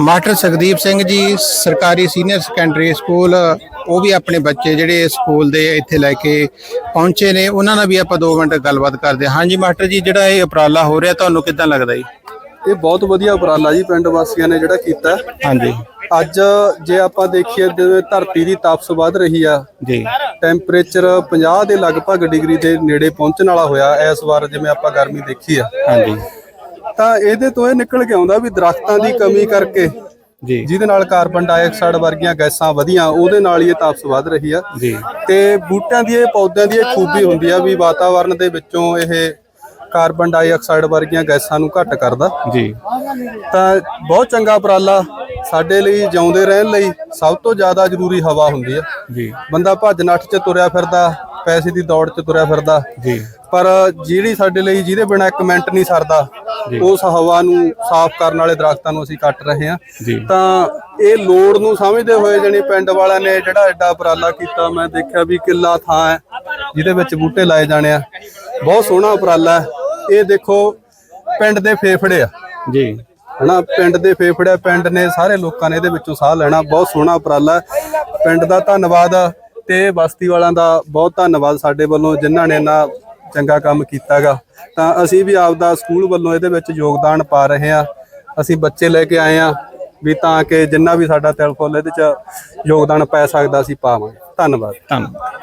Master Sukhdeep Singh ji ਸਰਕਾਰੀ senior secondary school ਉਹ ਵੀ ਆਪਣੇ ਬੱਚੇ ਜਿਹੜੇ ਸਕੂਲ ਦੇ ਇੱਥੇ ਲੈ ਕੇ ਪਹੁੰਚੇ ਨੇ ਉਹਨਾਂ ਨਾਲ ਵੀ ਆਪਾਂ 2 ਮਿੰਟ ਗੱਲਬਾਤ ਕਰਦੇ ਹਾਂ। ਹਾਂਜੀ ਮਾਸਟਰ ਜੀ ਜਿਹੜਾ ਇਹ ਉਪਰਾਲਾ ਹੋ ਰਿਹਾ ਤੁਹਾਨੂੰ ਕਿਦਾਂ ਲੱਗਦਾ ਜੀ? ਇਹ ਬਹੁਤ ਵਧੀਆ ਉਪਰਾਲਾ ਜੀ ਪਿੰਡ ਵਾਸੀਆਂ ਨੇ ਜਿਹੜਾ ਕੀਤਾ। ਹਾਂਜੀ। ਅੱਜ ਜੇ ਆਪਾਂ ਦੇਖੀਏ ਜਿਵੇਂ ਧਰਤੀ ਦੀ ਤਾਪਸ ਵੱਧ ਰਹੀ ਆ। ਜੀ। ਟੈਂਪਰੇਚਰ 50 ਦੇ ਲਗਭਗ ਡਿਗਰੀ ਦੇ ਨੇੜੇ ਪਹੁੰਚਣ ਵਾਲਾ ਹੋਇਆ ਇਸ ਵਾਰ ਜਿਵੇਂ ਆਪਾਂ ਗਰਮੀ ਦੇਖੀ ਆ। ਹਾਂਜੀ। ਤਾਂ ਇਹਦੇ ਤੋਂ ਇਹ ਨਿਕਲ ਕੇ ਆਉਂਦਾ ਵੀ ਦਰਖਤਾਂ ਦੀ ਕਮੀ ਕਰਕੇ ਜੀ। ਜਿਹਦੇ ਨਾਲ ਕਾਰਬਨ ਡਾਈਆਕਸਾਈਡ ਵਰਗੀਆਂ ਗੈਸਾਂ ਵਧੀਆਂ ਉਹਦੇ ਨਾਲ ਹੀ ਇਹ ਤਾਪਸ ਵੱਧ ਰਹੀ ਆ। ਜੀ। ਤੇ ਬੂਟਿਆਂ ਦੀ ਇਹ ਪੌਦਿਆਂ ਦੀ ਇਹ ਖੂਬੀ ਹੁੰਦੀ ਆ ਵੀ ਵਾਤਾਵਰਣ ਦੇ ਵਿੱਚੋਂ ਇਹ ਕਾਰਬਨ ਡਾਈਆਕਸਾਈਡ ਵਰਗੀਆਂ ਗੈਸਾਂ ਨੂੰ ਘੱਟ ਕਰਦਾ। ਜੀ। ਤਾਂ ਬਹੁਤ ਚੰਗਾ ਉਪਰਾਲਾ ਸਾਡੇ ਲਈ ਜਿਉਂਦੇ ਰਹਿਣ ਲਈ ਸਭ ਤੋਂ ਜ਼ਿਆਦਾ ਜ਼ਰੂਰੀ ਹਵਾ ਹੁੰਦੀ ਆ। ਜੀ। ਬੰਦਾ ਭੱਜ ਨੱਠ 'ਚ ਤੁਰਿਆ ਫਿਰਦਾ ਪੈਸੇ ਦੀ ਦੌੜ 'ਚ ਤੁਰਿਆ ਫਿਰਦਾ। ਜੀ। ਪਰ ਜਿਹੜੀ ਸਾਡੇ ਲਈ ਜਿਹਦੇ ਬਿਨਾ ਇੱਕ ਮਿੰਟ ਨਹੀਂ ਸਰਦਾ ਉਸ ਹਵਾ ਨੂੰ ਸਾਫ਼ ਕਰਨ ਵਾਲੇ ਦਰਖਤਾਂ ਨੂੰ ਅਸੀਂ ਕੱਟ ਰਹੇ ਹਾਂ। ਤਾਂ ਇਹ ਲੋੜ ਨੂੰ ਸਮਝਦੇ ਹੋਏ ਜਣੀ ਪਿੰਡ ਵਾਲਿਆਂ ਨੇ ਜਿਹੜਾ ਐਡਾ ਉਪਰਾਲਾ ਕੀਤਾ ਮੈਂ ਦੇਖਿਆ ਵੀ ਕਿੱਲਾ ਥਾਂ ਹੈ ਜਿਹਦੇ ਵਿੱਚ ਬੂਟੇ ਲਾਏ ਜਾਣੇ ਆ। ਬਹੁਤ ਸੋਹਣਾ ਉਪਰਾਲਾ ਇਹ ਦੇਖੋ ਪਿੰਡ ਦੇ ਫੇਫੜੇ ਆ। ਜੀ। ਹਨਾ ਪਿੰਡ ਦੇ ਫੇਫੜੇ ਪਿੰਡ ਨੇ ਸਾਰੇ ਲੋਕਾਂ ਨੇ ਇਹਦੇ ਵਿੱਚੋਂ ਸਾਹ ਲੈਣਾ। ਬਹੁਤ ਸੋਹਣਾ ਉਪਰਾਲਾ। ਪਿੰਡ ਦਾ ਧੰਨਵਾਦ ਤੇ ਬਸਤੀ ਵਾਲਿਆਂ ਦਾ ਬਹੁਤ ਧੰਨਵਾਦ ਸਾਡੇ ਵੱਲੋਂ ਜਿਨ੍ਹਾਂ ਨੇ ਇੰਨਾ ਚੰਗਾ ਕੰਮ ਕੀਤਾਗਾ। ਤਾਂ ਅਸੀਂ ਵੀ ਆਪਦਾ ਸਕੂਲ ਵੱਲੋਂ ਇਹਦੇ ਵਿੱਚ ਯੋਗਦਾਨ ਪਾ ਰਹੇ ਹਾਂ। ਅਸੀਂ ਬੱਚੇ ਲੈ ਕੇ ਆਏ ਹਾਂ ਵੀ ਤਾਂ ਕਿ ਜਿੰਨਾ ਵੀ ਸਾਡਾ ਤਿਲ ਫੁੱਲ ਇਹਦੇ ਚ ਯੋਗਦਾਨ ਪੈ ਸਕਦਾ, ਅਸੀਂ ਪਾਵਾਂਗੇ। ਧੰਨਵਾਦ। ਧੰਨਵਾਦ।